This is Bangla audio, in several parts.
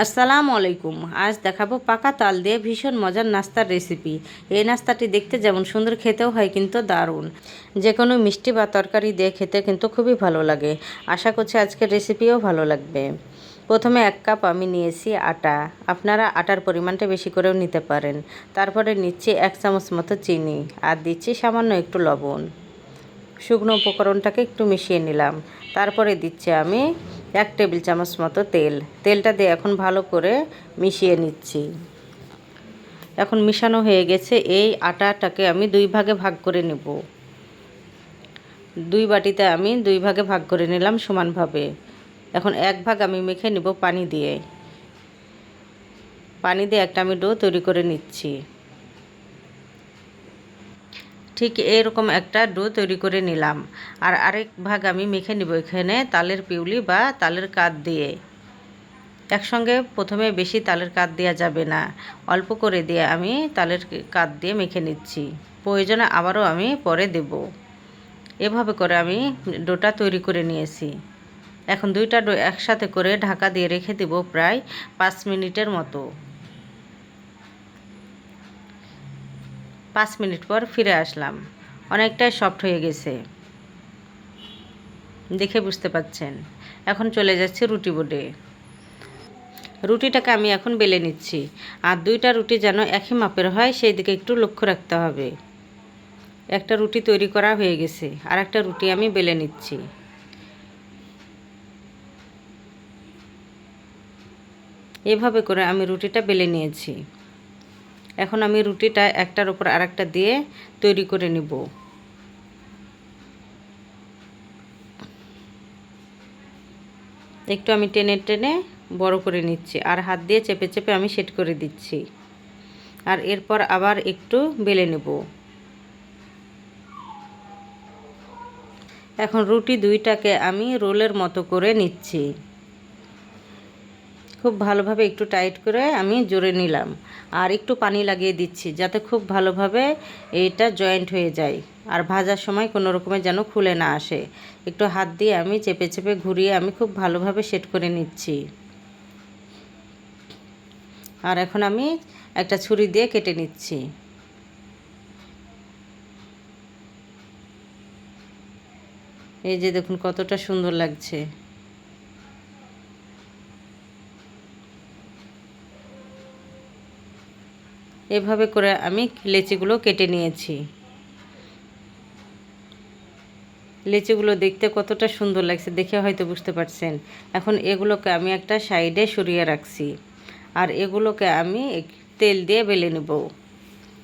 আসসালামু আলাইকুম। আজ দেখাবো পাকা তাল দিয়ে ভীষণ মজার নাস্তার রেসিপি এই নাস্তাটি দেখতে যেমন সুন্দর, খেতেও হয় কিন্তু দারুণ। যে কোনো মিষ্টি বা তরকারি দিয়ে খেতে কিন্তু খুবই ভালো লাগে। আশা করছি আজকের রেসিপিও ভালো লাগবে। প্রথমে এক কাপ আমি নিয়েছি আটা। আপনারা আটার পরিমাণটা বেশি করেও নিতে পারেন। তারপরে নিচ্ছি এক চামচ মতো চিনি আর দিচ্ছি সামান্য একটু লবণ। শুকনো উপকরণটাকে একটু মিশিয়ে নিলাম। তারপরে দিচ্ছি আমি এক টেবিল চামচ মতো তেল। তেলটা দিয়ে এখন ভালো করে মিশিয়ে নিচ্ছি। এখন মিশানো হয়ে গেছে, এই আটাটাকে আমি দুই ভাগে ভাগ করে নেব। দুই বাটিতে আমি দুই ভাগে ভাগ করে নিলাম সমানভাবে। এখন এক ভাগ আমি মেখে নেব পানি দিয়ে। পানি দিয়ে একটা আমি ডো তৈরি করে নিচ্ছি। ঠিক এরকম একটা ডো তৈরি করে নিলাম। আর আরেক ভাগ আমি মেখে নিব এখানে তালের পিউলি বা তালের কাত দিয়ে। একসঙ্গে প্রথমে বেশি তালের কাত দেওয়া যাবে না। অল্প করে দিয়ে আমি তালের কাত দিয়ে মেখে নিচ্ছি। প্রয়োজনে আবারও আমি পরে দেব। এভাবে করে আমি ডোটা তৈরি করে নিয়েছি। এখন দুইটা ডো একসাথে করে ঢাকা দিয়ে রেখে দেব প্রায় পাঁচ মিনিটের মতো। পাঁচ মিনিট পর ফিরে আসলাম। অনেকটাই সফট হয়ে গেছে। দেখে বুঝতে পাচ্ছেন, এখন চলে যাচ্ছে রুটি বোর্ডে। রুটিটাকে আমি এখন বেলে নিচ্ছি, আর দুইটা রুটি যেন একই মাপের হয় সেই দিকে একটু লক্ষ্য রাখতে হবে। একটা রুটি তৈরি করা হয়ে গেছে, আর একটা রুটি আমি বেলে নিচ্ছি। এভাবে করে আমি রুটিটা বেলে নিয়েছি। এখন আমি রুটিটা একটার উপর আরেকটা দিয়ে তৈরি করে নিব। একটু আমি টেনে টেনে বড় করে নিচ্ছি আর হাত দিয়ে চেপে চেপে আমি সেট করে দিচ্ছি। আর এরপর আবার একটু বেলে নেব। এখন রুটি দুইটাকে আমি রোলের মতো করে নিচ্ছি। খুব ভালোভাবে একটু টাইট করে আমি জোরে নিলাম। আর একটু পানি লাগিয়ে দিচ্ছি যাতে খুব ভালোভাবে এটা জয়েন্ট হয়ে যায় আর ভাজার সময় কোনো রকমের যেন খুলে না আসে। একটু হাত দিয়ে আমি চেপে চেপে ঘুরিয়ে আমি খুব ভালোভাবে সেট করে নিচ্ছি। আর এখন আমি একটা ছুরি দিয়ে কেটে নিচ্ছি। এই যে দেখুন কতটা সুন্দর লাগছে। এভাবে করে আমি লেচিগুলো কেটে নিয়েছি। লেচিগুলো দেখতে কতটা সুন্দর লাগছে দেখে হয়তো বুঝতে পারছেন। এখন এগুলোকে আমি একটা সাইডে সরিয়ে রাখছি। আর এগুলোকে আমি তেল দিয়ে বেলে নেব।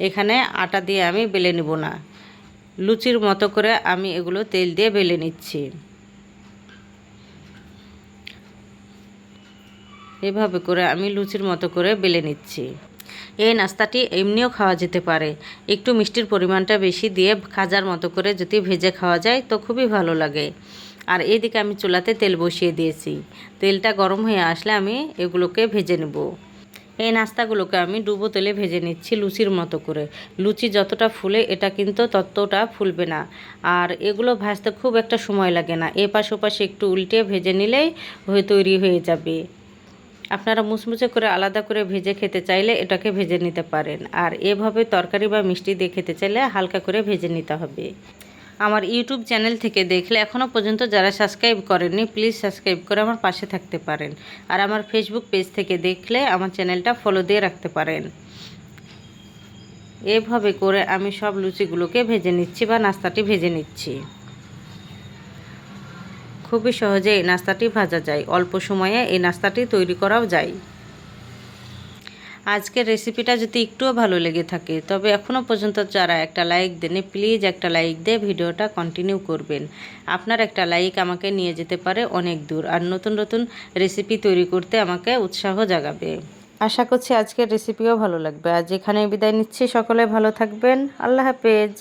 এখানে আটা দিয়ে আমি বেলে নেব না। লুচির মতো করে আমি এগুলো তেল দিয়ে বেলে নিচ্ছি। এভাবে করে আমি লুচির মতো করে বেলে নিচ্ছি। এই নাস্তাটি এমনিও খাওয়া যেতে পারে। একটু মিষ্টির পরিমাণটা বেশি দিয়ে খাজার মতো করে যদি ভেজে খাওয়া যায় তো খুবই ভালো লাগে। আর এদিকে আমি চুলাতে তেল বসিয়ে দিয়েছি। তেলটা গরম হয়ে আসলে আমি এগুলোকে ভেজে নেব। এই নাস্তাগুলোকে আমি ডুবো তেলে ভেজে নিচ্ছি লুচির মতো করে। লুচি যতটা ফুলে এটা কিন্তু ততটা ফুলবে না। আর এগুলো ভাজতে খুব একটা সময় লাগে না। এপাশ ওপাশে একটু উল্টে ভেজে নিলেই হয়ে তৈরি হয়ে যাবে। আপনারা মুচমুচে করে আলাদা করে ভেজে খেতে চাইলে এটাকে ভেজে নিতে পারেন। আর এভাবে তরকারি বা মিষ্টি দিয়ে খেতে চাইলে হালকা করে ভেজে নিতে হবে। আমার ইউটিউব চ্যানেল থেকে দেখলে এখনও পর্যন্ত যারা সাবস্ক্রাইব করেননি, প্লিজ সাবস্ক্রাইব করে আমার পাশে থাকতে পারেন। আর আমার ফেসবুক পেজ থেকে দেখলে আমার চ্যানেলটা ফলো দিয়ে রাখতে পারেন। এভাবে করে আমি সব লুচিগুলোকে ভেজে নিচ্ছি বা নাস্তাটি ভেজে নিচ্ছি। খুবই সহজে এই নাস্তাটি ভাজা যায়। অল্প সময়ে এই নাস্তাটি তৈরি করাও যায়। আজকের রেসিপিটা যদি একটুও ভালো লেগে থাকে, তবে এখনও পর্যন্ত যারা একটা লাইক দেনে প্লিজ একটা লাইক দিয়ে ভিডিওটা কন্টিনিউ করবেন। আপনার একটা লাইক আমাকে নিয়ে যেতে পারে অনেক দূর, আর নতুন নতুন রেসিপি তৈরি করতে আমাকে উৎসাহ জাগাবে। আশা করছি আজকের রেসিপিও ভালো লাগবে। আজ এখানে বিদায় নিচ্ছি। সকলে ভালো থাকবেন। আল্লাহ হাফেজ।